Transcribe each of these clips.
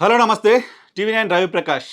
Hello నమస్తే. TV nine Ravi Prakash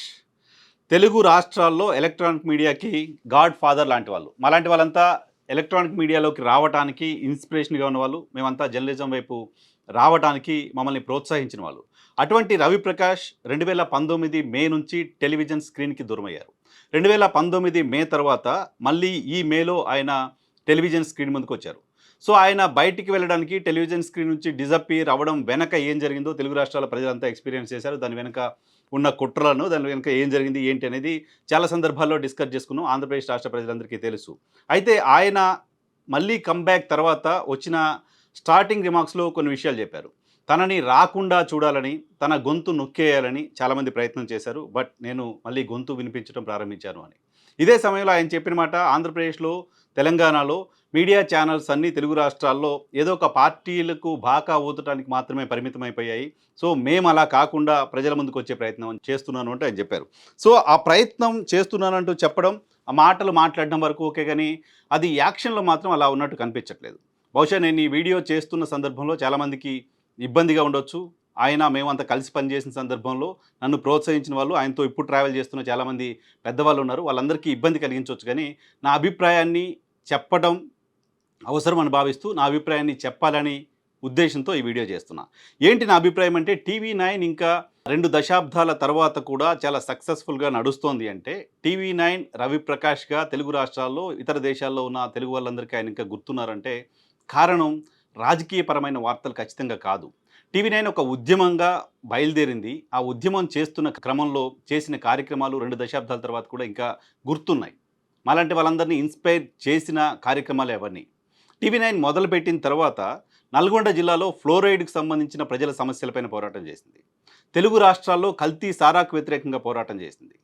Telugu రాష్ట్రాల్లో electronic మీడియాకి గాడ్ ఫాదర్ లాంటి వాళ్ళు. మాలాంటి వాళ్ళంతా ఎలక్ట్రానిక్ మీడియాలోకి రావడానికి ఇన్స్పిరేషన్గా ఉన్నవాళ్ళు మేమంతా జర్నలిజం వైపు రావడానికి మమ్మల్ని ప్రోత్సహించిన వాళ్ళు. అటువంటి రవిప్రకాష్ రెండు వేల పంతొమ్మిది మే నుంచి టెలివిజన్ స్క్రీన్కి దూరమయ్యారు. రెండు వేల పంతొమ్మిది మే తర్వాత మళ్ళీ ఈ మేలో ఆయన టెలివిజన్ స్క్రీన్ ముందుకు వచ్చారు సో ఆయన బయటికి వెళ్ళడానికి టెలివిజన్ స్క్రీన్ నుంచి డిజప్పీర్ అవ్వడం వెనక ఏం జరిగిందో తెలుగు రాష్ట్రాల ప్రజలంతా ఎక్స్పీరియన్స్ చేశారు. దాని వెనక ఉన్న కుట్రలను దాని వెనుక ఏం జరిగింది ఏంటి అనేది చాలా సందర్భాల్లో డిస్కస్ చేసుకున్నాం. ఆంధ్రప్రదేశ్ రాష్ట్ర ప్రజలందరికీ తెలుసు. అయితే ఆయన మళ్ళీ కంబ్యాక్ తర్వాత వచ్చిన స్టార్టింగ్ రిమార్క్స్లో కొన్ని విషయాలు చెప్పారు. తనని రాకుండా చూడాలని తన గొంతు నొక్కేయాలని చాలామంది ప్రయత్నం చేశారు. బట్ నేను మళ్ళీ గొంతు వినిపించడం ప్రారంభించాను అని. ఇదే సమయంలో ఆయన చెప్పిన మాట ఆంధ్రప్రదేశ్లో తెలంగాణలో మీడియా ఛానల్స్ అన్ని తెలుగు రాష్ట్రాల్లో ఏదో ఒక పార్టీలకు బాకా ఊతటానికి మాత్రమే పరిమితమైపోయాయి. సో మేము అలా కాకుండా ప్రజల ముందుకు వచ్చే ప్రయత్నం చేస్తున్నాను అంటే ఆయన చెప్పారు. సో ఆ ప్రయత్నం చేస్తున్నానంటూ చెప్పడం ఆ మాటలు మాట్లాడడం వరకు ఓకే కానీ అది యాక్షన్లో మాత్రం అలా ఉన్నట్టు కనిపించట్లేదు. బహుశా నేను ఈ వీడియో చేస్తున్న సందర్భంలో చాలామందికి ఇబ్బందిగా ఉండొచ్చు. ఆయన మేమంతా కలిసి పనిచేసిన సందర్భంలో నన్ను ప్రోత్సహించిన వాళ్ళు ఆయనతో ఇప్పుడు ట్రావెల్ చేస్తున్న చాలామంది పెద్దవాళ్ళు ఉన్నారు. వాళ్ళందరికీ ఇబ్బంది కలిగించవచ్చు కానీ నా అభిప్రాయాన్ని చెప్పడం అవసరం అని భావిస్తూ నా అభిప్రాయాన్ని చెప్పాలని ఉద్దేశంతో ఈ వీడియో చేస్తున్నా. ఏంటి నా అభిప్రాయం అంటే టీవీ నైన్ ఇంకా రెండు దశాబ్దాల తర్వాత కూడా చాలా సక్సెస్ఫుల్గా నడుస్తోంది అంటే టీవీ నైన్ రవిప్రకాష్గా తెలుగు రాష్ట్రాల్లో ఇతర దేశాల్లో ఉన్న తెలుగు వాళ్ళందరికీ ఆయన ఇంకా గుర్తున్నారంటే కారణం రాజకీయపరమైన వార్తలు ఖచ్చితంగా కాదు. టీవీ నైన్ ఒక ఉద్యమంగా బయలుదేరింది. ఆ ఉద్యమం చేస్తున్న క్రమంలో చేసిన కార్యక్రమాలు రెండు దశాబ్దాల తర్వాత కూడా ఇంకా గుర్తున్నాయి. మాలాంటి వాళ్ళందరినీ ఇన్స్పైర్ చేసిన కార్యక్రమాలు అవన్నీ. టీవీ నైన్ మొదలుపెట్టిన తర్వాత నల్గొండ జిల్లాలో ఫ్లోరైడ్కి సంబంధించిన ప్రజల సమస్యలపైన పోరాటం చేసింది. తెలుగు రాష్ట్రాల్లో కల్తీ సారాకు వ్యతిరేకంగా పోరాటం చేసింది.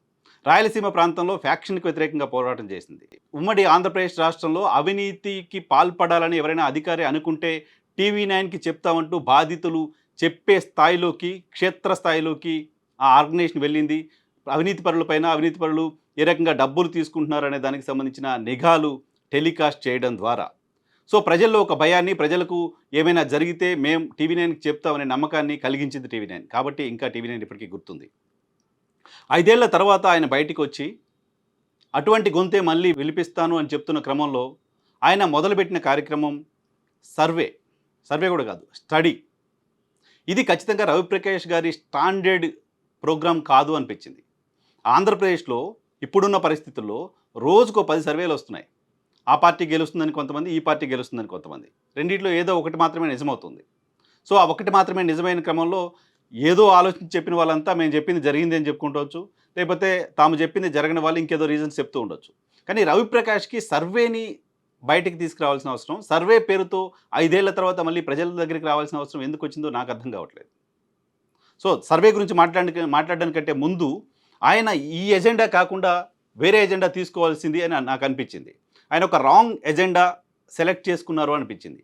రాయలసీమ ప్రాంతంలో ఫ్యాక్షన్కి వ్యతిరేకంగా పోరాటం చేసింది. ఉమ్మడి ఆంధ్రప్రదేశ్ రాష్ట్రంలో అవినీతికి పాల్పడాలని ఎవరైనా అధికారి అనుకుంటే టీవీ నైన్కి చెప్తామంటూ బాధితులు చెప్పే స్థాయిలోకి క్షేత్ర స్థాయిలోకి ఆ ఆర్గనైజేషన్ వెళ్ళింది. అవినీతి పరులపైన అవినీతి పరులు ఏ రకంగా డబ్బులు తీసుకుంటున్నారనే దానికి సంబంధించిన నిఘాలు టెలికాస్ట్ చేయడం ద్వారా. సో ప్రజల్లో ఒక భయాన్ని ప్రజలకు ఏమైనా జరిగితే మేము టీవీ నైన్కి చెప్తామనే నమ్మకాన్ని కలిగించింది టీవీ నైన్. కాబట్టి ఇంకా టీవీ నైన్ ఇప్పటికీ గుర్తుంది. ఐదేళ్ళ తర్వాత ఆయన బయటికి వచ్చి అటువంటి గొంతే మళ్ళీ విలిపిస్తాను అని చెప్తున్న క్రమంలో ఆయన మొదలుపెట్టిన కార్యక్రమం సర్వే. సర్వే కూడా కాదు స్టడీ. ఇది ఖచ్చితంగా రవిప్రకాష్ గారి స్టాండర్డ్ ప్రోగ్రామ్ కాదు అనిపించింది. ఆంధ్రప్రదేశ్లో ఇప్పుడున్న పరిస్థితుల్లో రోజుకో పది సర్వేలు వస్తున్నాయి. ఆ పార్టీ గెలుస్తుందని కొంతమంది ఈ పార్టీ గెలుస్తుందని కొంతమంది. రెండిట్లో ఏదో ఒకటి మాత్రమే నిజమవుతుంది. సో ఆ ఒకటి మాత్రమే నిజమైన క్రమంలో ఏదో ఆలోచించి చెప్పిన వాళ్ళంతా మేము చెప్పింది జరిగింది అని చెప్పుకుంటవచ్చు లేకపోతే తాము చెప్పింది జరగని వాళ్ళు ఇంకేదో రీజన్స్ చెప్తూ ఉండొచ్చు. కానీ రవిప్రకాష్కి సర్వేని బయటికి తీసుకురావాల్సిన అవసరం సర్వే పేరుతో ఐదేళ్ళ తర్వాత మళ్ళీ ప్రజల దగ్గరికి రావాల్సిన అవసరం ఎందుకు వచ్చిందో నాకు అర్థం కావట్లేదు. సో సర్వే గురించి మాట్లాడ మాట్లాడడానికంటే ముందు ఆయన ఈ ఎజెండా కాకుండా వేరే ఎజెండా తీసుకోవాల్సింది అని నాకు అనిపించింది. ఆయన ఒక రాంగ్ ఎజెండా సెలెక్ట్ చేసుకున్నారు అనిపించింది.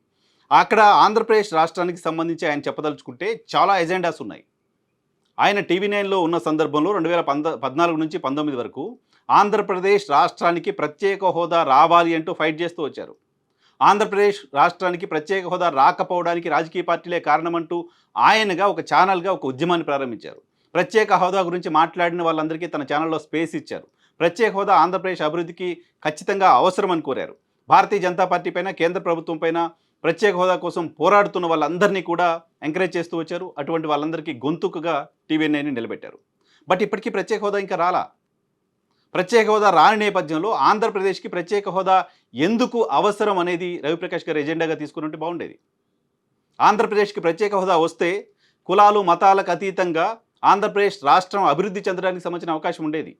అక్కడ ఆంధ్రప్రదేశ్ రాష్ట్రానికి సంబంధించి ఆయన చెప్పదలుచుకుంటే చాలా ఎజెండాస్ ఉన్నాయి. ఆయన టీవీ నైన్లో ఉన్న సందర్భంలో రెండు వేల పంద పద్నాలుగు నుంచి పంతొమ్మిది వరకు ఆంధ్రప్రదేశ్ రాష్ట్రానికి ప్రత్యేక హోదా రావాలి అంటూ ఫైట్ చేస్తూ వచ్చారు. ఆంధ్రప్రదేశ్ రాష్ట్రానికి ప్రత్యేక హోదా రాకపోవడానికి రాజకీయ పార్టీలే కారణమంటూ ఆయనగా ఒక ఛానల్గా ఒక ఉద్యమాన్ని ప్రారంభించారు. ప్రత్యేక హోదా గురించి మాట్లాడిన వాళ్ళందరికీ తన ఛానల్లో స్పేస్ ఇచ్చారు. ప్రత్యేక హోదా ఆంధ్రప్రదేశ్ అభివృద్ధికి ఖచ్చితంగా అవసరమని కోరారు. భారతీయ జనతా పార్టీ పైన కేంద్ర ప్రభుత్వం పైన ప్రత్యేక హోదా కోసం పోరాడుతున్న వాళ్ళందరినీ కూడా ఎంకరేజ్ చేస్తూ వచ్చారు. అటువంటి వాళ్ళందరికీ గొంతుకుగా టీవీఎన్ఐని నిలబెట్టారు. బట్ ఇప్పటికీ ప్రత్యేక హోదా ఇంకా రాలా? ప్రత్యేక హోదా రాని నేపథ్యంలో ఆంధ్రప్రదేశ్కి ప్రత్యేక హోదా ఎందుకు అవసరం అనేది రవిప్రకాష్ గారు ఎజెండాగా తీసుకున్నట్టు బాగుండేది. ఆంధ్రప్రదేశ్కి ప్రత్యేక హోదా వస్తే కులాలు మతాలకు అతీతంగా ఆంధ్రప్రదేశ్ రాష్ట్రం అభివృద్ధి చెందడానికి సంబంధించిన అవకాశం ఉండేది.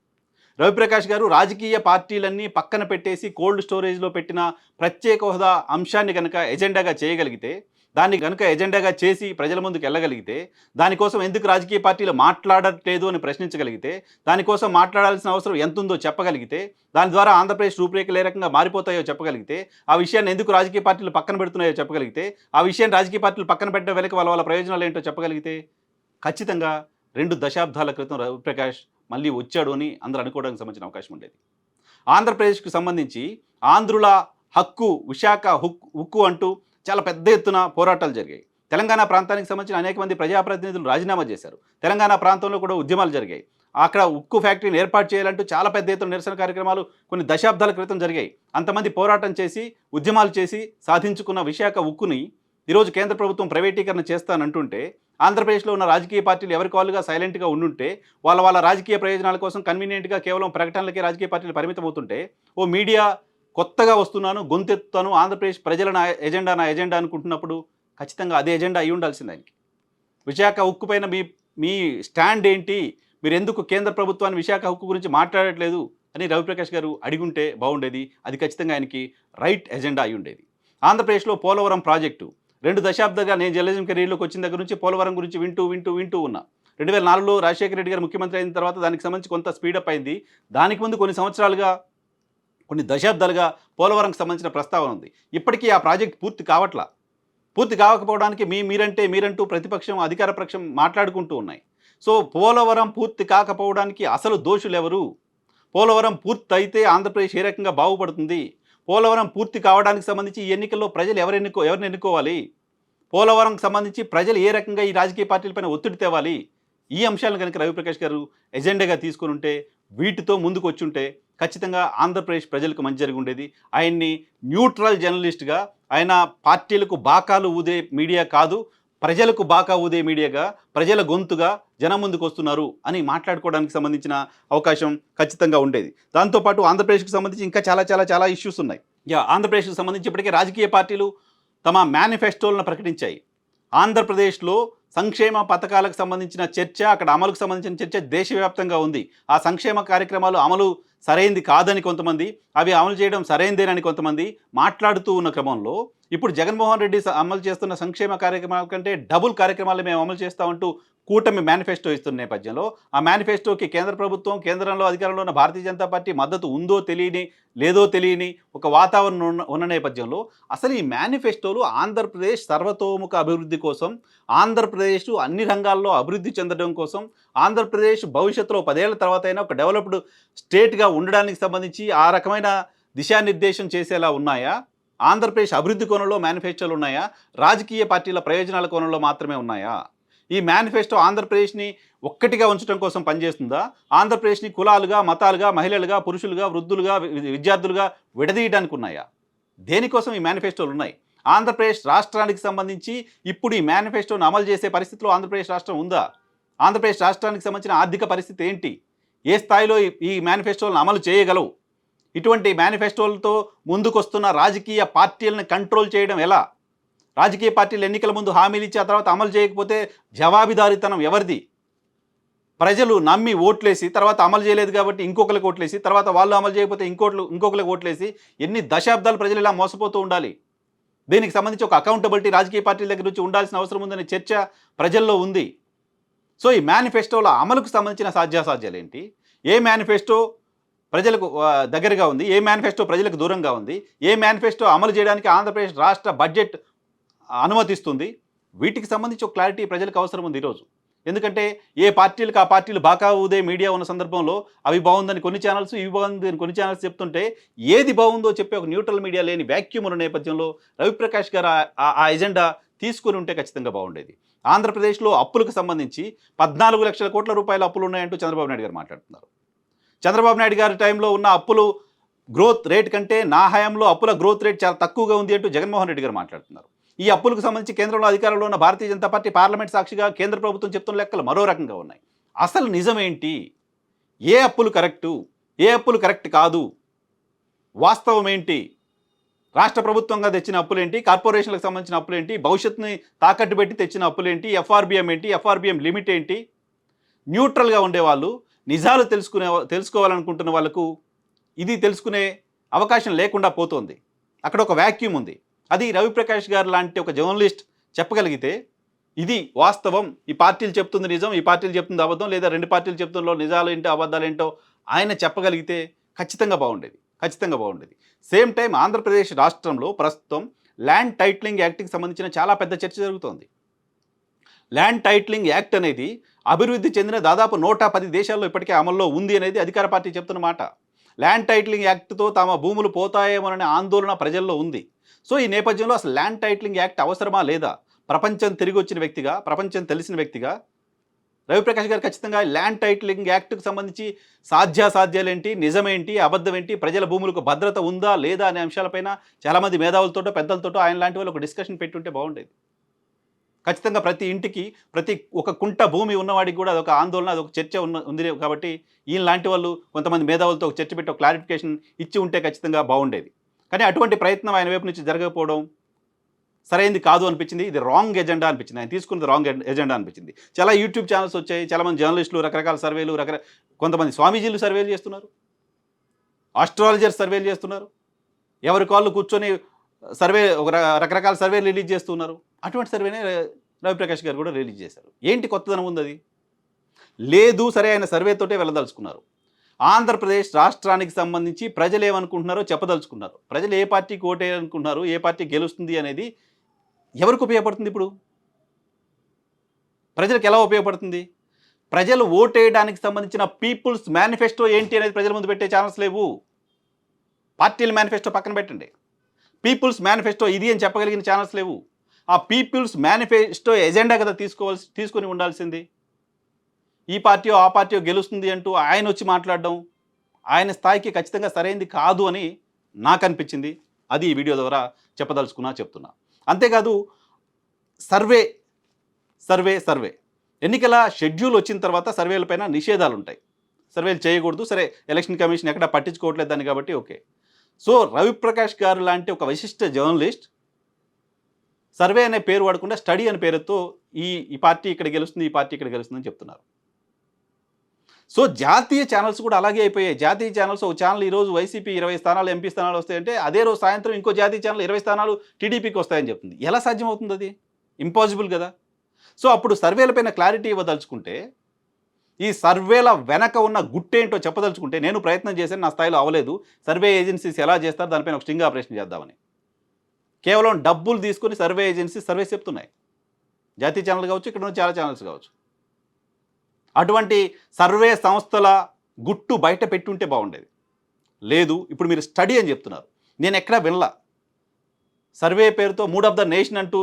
రవిప్రకాష్ గారు రాజకీయ పార్టీలన్నీ పక్కన పెట్టేసి కోల్డ్ స్టోరేజ్లో పెట్టిన ప్రత్యేక హోదా అంశాన్ని కనుక ఎజెండాగా చేయగలిగితే దాన్ని కనుక ఎజెండాగా చేసి ప్రజల ముందుకు వెళ్ళగలిగితే దానికోసం ఎందుకు రాజకీయ పార్టీలు మాట్లాడట్లేదు అని ప్రశ్నించగలిగితే దానికోసం మాట్లాడాల్సిన అవసరం ఎంత ఉందో చెప్పగలిగితే దాని ద్వారా ఆంధ్రప్రదేశ్ రూపురేఖలు ఏ రకంగా మారిపోతాయో చెప్పగలిగితే ఆ విషయాన్ని ఎందుకు రాజకీయ పార్టీలు పక్కన పెడుతున్నాయో చెప్పగలిగితే ఆ విషయాన్ని రాజకీయ పార్టీలు పక్కన పెట్టడం వెనక వాళ్ళ వాళ్ళ ప్రయోజనాలు ఏంటో చెప్పగలిగితే ఖచ్చితంగా రెండు దశాబ్దాల క్రితం రవిప్రకాష్ మళ్ళీ వచ్చాడు అని అందరూ అనుకోవడానికి సంబంధించిన అవకాశం ఉండేది. ఆంధ్రప్రదేశ్కు సంబంధించి ఆంధ్రుల హక్కు విశాఖ హుక్ హుక్కు అంటూ చాలా పెద్ద ఎత్తున పోరాటాలు జరిగాయి. తెలంగాణ ప్రాంతానికి సంబంధించిన అనేక మంది ప్రజాప్రతినిధులు రాజీనామా చేశారు. తెలంగాణ ప్రాంతంలో కూడా ఉద్యమాలు జరిగాయి. అక్కడ ఉక్కు ఫ్యాక్టరీని ఏర్పాటు చేయాలంటూ చాలా పెద్ద ఎత్తున నిరసన కార్యక్రమాలు కొన్ని దశాబ్దాల క్రితం జరిగాయి. అంతమంది పోరాటం చేసి ఉద్యమాలు చేసి సాధించుకున్న విశాఖ ఉక్కుని ఈరోజు కేంద్ర ప్రభుత్వం ప్రైవేటీకరణ చేస్తానంటుంటే ఆంధ్రప్రదేశ్లో ఉన్న రాజకీయ పార్టీలు ఎవరి కాలుగా సైలెంట్గా ఉండుంటే వాళ్ళ వాళ్ళ రాజకీయ ప్రయోజనాల కోసం కన్వీనియంట్గా కేవలం ప్రకటనలకే రాజకీయ పార్టీలు పరిమితం అవుతుంటే ఓ మీడియా కొత్తగా వస్తున్నాను గొంతెత్తుతాను ఆంధ్రప్రదేశ్ ప్రజల నా ఎజెండా నా ఎజెండా అనుకుంటున్నప్పుడు ఖచ్చితంగా అదే ఎజెండా అయి ఉండాల్సింది ఆయనకి. విశాఖ ఉక్కు పైన మీ మీ స్టాండ్ ఏంటి? మీరు ఎందుకు కేంద్ర ప్రభుత్వాన్ని విశాఖ హక్కు గురించి మాట్లాడట్లేదు అని రవిప్రకాష్ గారు అడిగుంటే బాగుండేది అది ఖచ్చితంగా ఆయనకి రైట్ ఎజెండా అయి ఉండేది. ఆంధ్రప్రదేశ్లో పోలవరం ప్రాజెక్టు రెండు దశాబ్దాలుగా నేను జర్నలిజం కెరీర్లోకి వచ్చిన దగ్గర నుంచి పోలవరం గురించి వింటూ వింటూ వింటూ ఉన్నా. రెండు వేల నాలుగులో రాజశేఖర రెడ్డి గారు ముఖ్యమంత్రి అయిన తర్వాత దానికి సంబంధించి కొంత స్పీడప్ అయింది. దానికి ముందు కొన్ని సంవత్సరాలుగా కొన్ని దశాబ్దాలుగా పోలవరంకి సంబంధించిన ప్రస్తావన ఉంది. ఇప్పటికీ ఆ ప్రాజెక్ట్ పూర్తి కావట్లా? పూర్తి కావకపోవడానికి మీ మీరంటే మీరంటూ ప్రతిపక్షం అధికార పక్షం మాట్లాడుకుంటూ ఉన్నాయి. సో పోలవరం పూర్తి కాకపోవడానికి అసలు దోషులు ఎవరు? పోలవరం పూర్తి అయితే ఆంధ్రప్రదేశ్ ఏ రకంగా బాగుపడుతుంది? పోలవరం పూర్తి కావడానికి సంబంధించి ఈ ఎన్నికల్లో ప్రజలు ఎవరు ఎన్నుకో ఎవరిని ఎన్నుకోవాలి? పోలవరంకి సంబంధించి ప్రజలు ఏ రకంగా ఈ రాజకీయ పార్టీలపైన ఒత్తిడి తేవాలి? ఈ అంశాలను కనుక రవిప్రకాష్ గారు ఎజెండాగా తీసుకుని ఉంటే వీటితో ముందుకు వచ్చి ఉంటే ఖచ్చితంగా ఆంధ్రప్రదేశ్ ప్రజలకు మంచి జరిగి ఉండేది. ఆయన్ని న్యూట్రల్ జర్నలిస్ట్గా ఆయన పార్టీలకు బాకాలు ఊదే మీడియా కాదు ప్రజలకు బాకా ఊదే మీడియాగా ప్రజల గొంతుగా జనం ముందుకు వస్తున్నారు అని మాట్లాడుకోవడానికి సంబంధించిన అవకాశం ఖచ్చితంగా ఉండేది. దాంతోపాటు ఆంధ్రప్రదేశ్కి సంబంధించి ఇంకా చాలా చాలా చాలా ఇష్యూస్ ఉన్నాయి. యా ఆంధ్రప్రదేశ్కి సంబంధించి ఇప్పటికే రాజకీయ పార్టీలు తమ మేనిఫెస్టోలను ప్రకటించాయి. ఆంధ్రప్రదేశ్లో సంక్షేమ పథకాలకు సంబంధించిన చర్చ అక్కడ అమలుకు సంబంధించిన చర్చ దేశవ్యాప్తంగా ఉంది. ఆ సంక్షేమ కార్యక్రమాలు అమలు సరైంది కాదని కొంతమంది అవి అమలు చేయడం సరైందేనని కొంతమంది మాట్లాడుతూ ఉన్న క్రమంలో ఇప్పుడు జగన్మోహన్ రెడ్డి అమలు చేస్తున్న సంక్షేమ కార్యక్రమాల కంటే డబుల్ కార్యక్రమాలు మేము అమలు చేస్తామంటూ కూటమి మేనిఫెస్టో ఇస్తున్న నేపథ్యంలో ఆ మేనిఫెస్టోకి కేంద్ర ప్రభుత్వం కేంద్రంలో అధికారంలో ఉన్న భారతీయ జనతా పార్టీ మద్దతు ఉందో తెలియని లేదో తెలియని ఒక వాతావరణం ఉన్న ఉన్న నేపథ్యంలో అసలు ఈ మేనిఫెస్టోలు ఆంధ్రప్రదేశ్ సర్వతోముఖ అభివృద్ధి కోసం ఆంధ్రప్రదేశ్ అన్ని రంగాల్లో అభివృద్ధి చెందడం కోసం ఆంధ్రప్రదేశ్ భవిష్యత్తులో పదేళ్ళ తర్వాత అయినా ఒక డెవలప్డ్ స్టేట్గా ఉండడానికి సంబంధించి ఆ రకమైన దిశానిర్దేశం చేసేలా ఉన్నాయా? ఆంధ్రప్రదేశ్ అభివృద్ధి కోణంలో మేనిఫెస్టోలు ఉన్నాయా? రాజకీయ పార్టీల ప్రయోజనాల కోణంలో మాత్రమే ఉన్నాయా? ఈ మేనిఫెస్టో ఆంధ్రప్రదేశ్ని ఒక్కటిగా ఉంచడం కోసం పనిచేస్తుందా? ఆంధ్రప్రదేశ్ని కులాలుగా మతాలుగా మహిళలుగా పురుషులుగా వృద్ధులుగా విద్యార్థులుగా విడదీయడానికి ఉన్నాయా? దేనికోసం ఈ మేనిఫెస్టోలు ఉన్నాయి? ఆంధ్రప్రదేశ్ రాష్ట్రానికి సంబంధించి ఇప్పుడు ఈ మేనిఫెస్టోను అమలు చేసే పరిస్థితిలో ఆంధ్రప్రదేశ్ రాష్ట్రం ఉందా? ఆంధ్రప్రదేశ్ రాష్ట్రానికి సంబంధించిన ఆర్థిక పరిస్థితి ఏంటి? ఏ స్థాయిలో ఈ- ఈ మేనిఫెస్టోలను అమలు చేయగలవు? ఇటువంటి మేనిఫెస్టోలతో ముందుకొస్తున్న రాజకీయ పార్టీలను కంట్రోల్ చేయడం ఎలా? రాజకీయ పార్టీలు ఎన్నికల ముందు హామీలు ఇచ్చి ఆ తర్వాత అమలు చేయకపోతే జవాబిదారితనం ఎవరిది? ప్రజలు నమ్మి ఓట్లేసి తర్వాత అమలు చేయలేదు కాబట్టి ఇంకొకరికి ఓట్లేసి తర్వాత వాళ్ళు అమలు చేయకపోతే ఇంకోట్లు ఇంకొకరికి ఓట్లేసి ఎన్ని దశాబ్దాలు ప్రజలు ఇలా మోసపోతూ ఉండాలి? దీనికి సంబంధించి ఒక అకౌంటబిలిటీ రాజకీయ పార్టీల దగ్గర నుంచి ఉండాల్సిన అవసరం ఉందనే చర్చ ప్రజల్లో ఉంది. సో ఈ మేనిఫెస్టోల అమలుకు సంబంధించిన సాధ్యాసాధ్యాలు ఏంటి? ఏ మేనిఫెస్టో ప్రజలకు దగ్గరగా ఉంది. ఏ మేనిఫెస్టో ప్రజలకు దూరంగా ఉంది? ఏ మేనిఫెస్టో అమలు చేయడానికి ఆంధ్రప్రదేశ్ రాష్ట్ర బడ్జెట్ అనుమతిస్తుంది? వీటికి సంబంధించి ఒక క్లారిటీ ప్రజలకు అవసరం ఉంది ఈరోజు. ఎందుకంటే ఏ పార్టీలకు ఆ పార్టీలు బాకా ఉదే మీడియా ఉన్న సందర్భంలో అవి బాగుందని కొన్ని ఛానల్స్ ఇవి బాగుందని కొన్ని ఛానల్స్ చెప్తుంటే ఏది బాగుందో చెప్పే ఒక న్యూట్రల్ మీడియా లేని వ్యాక్యూమ్ ఉన్న నేపథ్యంలో రవిప్రకాష్ గారు ఆ- ఆ ఎజెండా తీసుకుని ఉంటే ఖచ్చితంగా బాగుండేది. ఆంధ్రప్రదేశ్లో అప్పులకు సంబంధించి పద్నాలుగు లక్షల కోట్ల రూపాయల అప్పులు ఉన్నాయంటూ చంద్రబాబు నాయుడు గారు మాట్లాడుతున్నారు. చంద్రబాబు నాయుడు గారి టైంలో ఉన్న అప్పులు గ్రోత్ రేట్ కంటే నా హయాంలో అప్పుల గ్రోత్ రేట్ చాలా తక్కువగా ఉంది అంటూ జగన్మోహన్ రెడ్డి గారు మాట్లాడుతున్నారు. ఈ అప్పులకు సంబంధించి కేంద్రంలో అధికారంలో ఉన్న భారతీయ జనతా పార్టీ పార్లమెంట్ సాక్షిగా కేంద్ర ప్రభుత్వం చెప్తున్న లెక్కలు మరో రకంగా ఉన్నాయి. అసలు నిజమేంటి? ఏ అప్పులు కరెక్టు? ఏ అప్పులు కరెక్ట్ కాదు? వాస్తవం ఏంటి? రాష్ట్ర ప్రభుత్వంగా తెచ్చిన అప్పులేంటి? కార్పొరేషన్లకు సంబంధించిన అప్పులేంటి? భవిష్యత్తుని తాకట్టు పెట్టి తెచ్చిన అప్పులేంటి? ఎఫ్ఆర్బిఎం ఏంటి? ఎఫ్ఆర్బిఎం లిమిట్ ఏంటి? న్యూట్రల్గా ఉండేవాళ్ళు నిజాలు తెలుసుకునే తెలుసుకోవాలనుకుంటున్న వాళ్ళకు ఇది తెలుసుకునే అవకాశం లేకుండా పోతోంది. అక్కడ ఒక వ్యాక్యూమ్ ఉంది. అది రవిప్రకాష్ గారు లాంటి ఒక జర్నలిస్ట్ చెప్పగలిగితే ఇది వాస్తవం. ఈ పార్టీలు చెప్తుంది నిజం ఈ పార్టీలు చెప్తుంది అబద్ధం లేదా రెండు పార్టీలు చెప్తుందో నిజాలు ఏంటో అబద్ధాలు ఏంటో ఆయన చెప్పగలిగితే ఖచ్చితంగా బాగుండేది. ఖచ్చితంగా బాగుండేది. సేమ్ టైం ఆంధ్రప్రదేశ్ రాష్ట్రంలో ప్రస్తుతం ల్యాండ్ టైట్లింగ్ యాక్ట్కి సంబంధించిన చాలా పెద్ద చర్చ జరుగుతోంది. ల్యాండ్ టైట్లింగ్ యాక్ట్ అనేది అభివృద్ధి చెందిన దాదాపు నూట పది దేశాల్లో ఇప్పటికే అమల్లో ఉంది అనేది అధికార పార్టీ చెప్తున్న మాట. ల్యాండ్ టైట్లింగ్ యాక్ట్తో తమ భూములు పోతాయేమోననే ఆందోళన ప్రజల్లో ఉంది. సో ఈ నేపథ్యంలో అసలు ల్యాండ్ టైట్లింగ్ యాక్ట్ అవసరమా లేదా? ప్రపంచం తిరిగి వచ్చిన వ్యక్తిగా ప్రపంచం తెలిసిన వ్యక్తిగా? రవిప్రకాష్ గారు ఖచ్చితంగా ల్యాండ్ టైటిలింగ్ యాక్ట్కు సంబంధించి సాధ్యాసాధ్యాలేంటి నిజమేంటి అబద్ధం ఏంటి ప్రజల భూములకు భద్రత ఉందా లేదా అనే అంశాలపైన చాలామంది మేధావులతోటో పెద్దలతోటో ఆయన లాంటి వాళ్ళు ఒక డిస్కషన్ పెట్టుంటే బాగుండేది. ఖచ్చితంగా ప్రతి ఇంటికి ప్రతి ఒక కుంట భూమి ఉన్నవాడికి కూడా అదొక ఆందోళన అదొక చర్చ ఉన్న ఉంది కాబట్టి ఈయన లాంటి వాళ్ళు కొంతమంది మేధావులతో ఒక చర్చ పెట్టి ఒక క్లారిఫికేషన్ ఇచ్చి ఉంటే ఖచ్చితంగా బాగుండేది. కానీ అటువంటి ప్రయత్నం ఆయన వైపు నుంచి జరగకపోవడం సరైనది కాదు అనిపించింది. ఇది రాంగ్ ఎజెండా అనిపించింది. ఆయన తీసుకున్నది రాంగ్ ఎజెండా అనిపించింది. చాలా యూట్యూబ్ ఛానల్స్ వచ్చాయి. చాలామంది జర్నలిస్టులు రకరకాల సర్వేలు రకర కొంతమంది స్వామీజీలు సర్వేలు చేస్తున్నారు. ఆస్ట్రాలజర్ సర్వేలు చేస్తున్నారు. ఎవరి కాళ్ళు కూర్చొని సర్వే ఒక రకరకాల సర్వే రిలీజ్ చేస్తున్నారు. అటువంటి సర్వేనే రవిప్రకాష్ గారు కూడా రిలీజ్ చేశారు. ఏంటి కొత్తదనం ఉంది అది? లేదు సరే ఆయన సర్వేతోటే వెళ్ళదలుచుకున్నారు. ఆంధ్రప్రదేశ్ రాష్ట్రానికి సంబంధించి ప్రజలు ఏమనుకుంటున్నారో చెప్పదలుచుకున్నారు. ప్రజలు ఏ పార్టీకి ఓటేయాలనుకుంటున్నారు ఏ పార్టీ గెలుస్తుంది అనేది ఎవరికి ఉపయోగపడుతుంది ఇప్పుడు? ప్రజలకు ఎలా ఉపయోగపడుతుంది? ప్రజలు ఓటేయడానికి సంబంధించిన పీపుల్స్ మేనిఫెస్టో ఏంటి అనేది ప్రజల ముందు పెట్టే ఛానల్స్ లేవు. పార్టీల మేనిఫెస్టో పక్కన పెట్టండి. పీపుల్స్ మేనిఫెస్టో ఇది అని చెప్పగలిగిన ఛానల్స్ లేవు. ఆ పీపుల్స్ మేనిఫెస్టో ఎజెండా కదా తీసుకోవాల్సి తీసుకొని ఉండాల్సింది. ఈ పార్టీ ఆ పార్టీయో గెలుస్తుంది అంటూ ఆయన వచ్చి మాట్లాడడం ఆయన స్థాయికి ఖచ్చితంగా సరైంది కాదు అని నాకు అనిపించింది. అది ఈ వీడియో ద్వారా చెప్పదలుచుకున్నా చెప్తున్నా. అంతేకాదు సర్వే సర్వే సర్వే. ఎన్నికల షెడ్యూల్ వచ్చిన తర్వాత సర్వేలపైన నిషేధాలు ఉంటాయి సర్వేలు చేయకూడదు. సరే ఎలక్షన్ కమిషన్ ఎక్కడ పట్టించుకోవట్లేదు దాన్ని కాబట్టి ఓకే. సో రవిప్రకాష్ గారు లాంటి ఒక విశిష్ట జర్నలిస్ట్ సర్వే అనే పేరు వాడకుండా స్టడీ అనే పేరుతో ఈ ఈ పార్టీ ఇక్కడ గెలుస్తుంది ఈ పార్టీ ఇక్కడ గెలుస్తుందని చెప్తున్నారు. సో జాతీయ ఛానల్స్ కూడా అలాగే అయిపోయాయి. జాతీయ ఛానల్స్ ఒక ఛానల్ ఈరోజు వైసీపీ ఇరవై స్థానాలు ఎంపీ స్థానాలు వస్తాయంటే అదే రోజు సాయంత్రం ఇంకో జాతీయ ఛానల్ ఇరవై స్థానాలు టీడీపీకి వస్తాయని చెప్తుంది. ఎలా సాధ్యం అవుతుంది అది? ఇంపాసిబుల్ కదా. సో అప్పుడు సర్వేలపైన క్లారిటీ ఇవ్వదలుచుకుంటే ఈ సర్వేల వెనక ఉన్న గుట్టేంటో చెప్పదలుచుకుంటే నేను ప్రయత్నం చేశాను నా స్థాయిలో అవ్వలేదు. సర్వే ఏజెన్సీస్ ఎలా చేస్తారు? దానిపైన ఒక స్టింగ్ ఆపరేషన్ చేద్దామని. కేవలం డబ్బులు తీసుకొని సర్వే ఏజెన్సీస్ సర్వే చెప్తున్నాయి. జాతీయ ఛానల్ కావచ్చు ఇక్కడ ఉన్న చాలా ఛానల్స్ కావచ్చు. అటువంటి సర్వే సంస్థల గుట్టు బయట పెట్టుంటే బాగుండేది. లేదు ఇప్పుడు మీరు స్టడీ అని చెప్తున్నారు. నేను ఎక్కడా వినలా. సర్వే పేరుతో మూడ్ ఆఫ్ ద నేషన్ అంటూ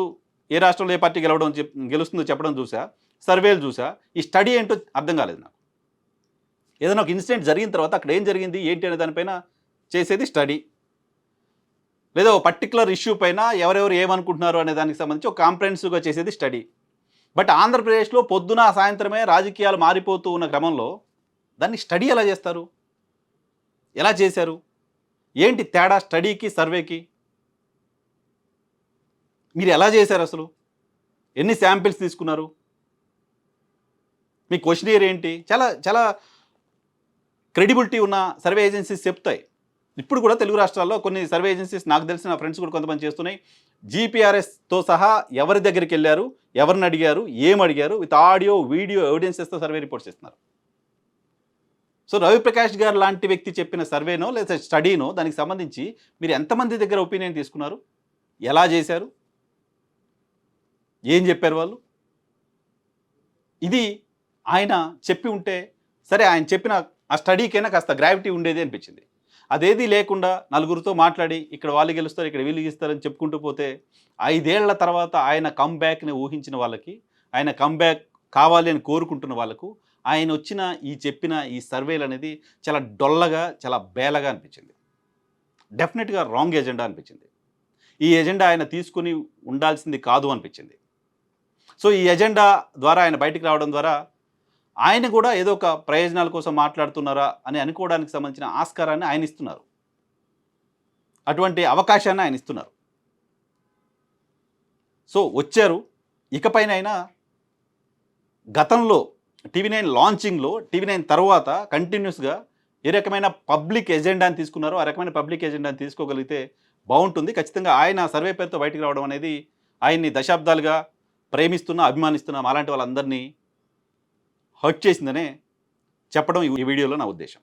ఏ రాష్ట్రంలో ఏ పార్టీ గెలవడం గెలుస్తుందో చెప్పడం చూసా. సర్వేలు చూసా ఈ స్టడీ ఏంటో అర్థం కాలేదు నాకు. ఏదైనా ఒక ఇన్సిడెంట్ జరిగిన తర్వాత అక్కడ ఏం జరిగింది ఏంటి అనే దానిపైన చేసేది స్టడీ. లేదా ఒక పర్టికులర్ ఇష్యూ పైన ఎవరెవరు ఏమనుకుంటున్నారు అనే దానికి సంబంధించి ఒక కాంప్రహెన్సివ్గా చేసేది స్టడీ. బట్ ఆంధ్రప్రదేశ్లో పొద్దున సాయంత్రమే రాజకీయాలు మారిపోతూ ఉన్న క్రమంలో దాన్ని స్టడీ ఎలా చేస్తారు? ఎలా చేశారు? ఏంటి తేడా స్టడీకి సర్వేకి? మీరు ఎలా చేశారు అసలు? ఎన్ని శాంపిల్స్ తీసుకున్నారు? మీ క్వశ్చనియర్ ఏంటి? చాలా చాలా క్రెడిబిలిటీ ఉన్న సర్వే ఏజెన్సీస్ చెప్తాయి. ఇప్పుడు కూడా తెలుగు రాష్ట్రాల్లో కొన్ని సర్వే ఏజెన్సీస్ నాకు తెలిసిన నా ఫ్రెండ్స్ కూడా కొంతమంది చేస్తున్నాయి. జీపీఆర్ఎస్తో సహా ఎవరి దగ్గరికి వెళ్ళారు? ఎవరిని అడిగారు? ఏం అడిగారు? విత్ ఆడియో వీడియో ఎవిడెన్సెస్తో సర్వే రిపోర్ట్స్ ఇస్తున్నారు సో రవిప్రకాష్ గారు లాంటి వ్యక్తి చెప్పిన సర్వేనో లేదా స్టడీనో దానికి సంబంధించి మీరు ఎంతమంది దగ్గర ఒపీనియన్ తీసుకున్నారు? ఎలా చేశారు? ఏం చెప్పారు వాళ్ళు? ఇది ఆయన చెప్పి ఉంటే సరే ఆయన చెప్పిన ఆ స్టడీకైనా కాస్త గ్రావిటీ ఉండేది అనిపించింది. అదేది లేకుండా నలుగురితో మాట్లాడి ఇక్కడ వాళ్ళు గెలుస్తారు ఇక్కడ వీళ్ళు గెలుస్తారని చెప్పుకుంటూ పోతే ఐదేళ్ళ తర్వాత ఆయన కమ్బ్యాక్ని ఊహించిన వాళ్ళకి ఆయన కమ్బ్యాక్ కావాలి అని కోరుకుంటున్న వాళ్ళకు ఆయన వచ్చిన ఈ చెప్పిన ఈ సర్వేలు అనేది చాలా డొల్లగా చాలా బేలగా అనిపించింది. డెఫినెట్గా రాంగ్ ఎజెండా అనిపించింది. ఈ ఎజెండా ఆయన తీసుకుని ఉండాల్సింది కాదు అనిపించింది. సో ఈ ఎజెండా ద్వారా ఆయన బయటికి రావడం ద్వారా ఆయన కూడా ఏదో ఒక ప్రయోజనాల కోసం మాట్లాడుతున్నారా అని అనుకోవడానికి సంబంధించిన ఆస్కారాన్ని ఆయన ఇస్తున్నారు. అటువంటి అవకాశాన్ని ఆయన ఇస్తున్నారు. సో వచ్చారు. ఇకపైన అయినా గతంలో టీవీ నైన్ లాంచింగ్లో టీవీ నైన్ తర్వాత కంటిన్యూస్గా ఏ రకమైన పబ్లిక్ ఎజెండాని తీసుకున్నారో ఆ రకమైన పబ్లిక్ ఎజెండాని తీసుకోగలిగితే బాగుంటుంది. ఖచ్చితంగా ఆయన సర్వే పేరుతో బయటికి రావడం అనేది ఆయన్ని దశాబ్దాలుగా ప్రేమిస్తున్న అభిమానిస్తున్నాం అలాంటి వాళ్ళందరినీ హర్ట్ చేసిందనే చెప్పడం ఈ వీడియోలో నా ఉద్దేశం.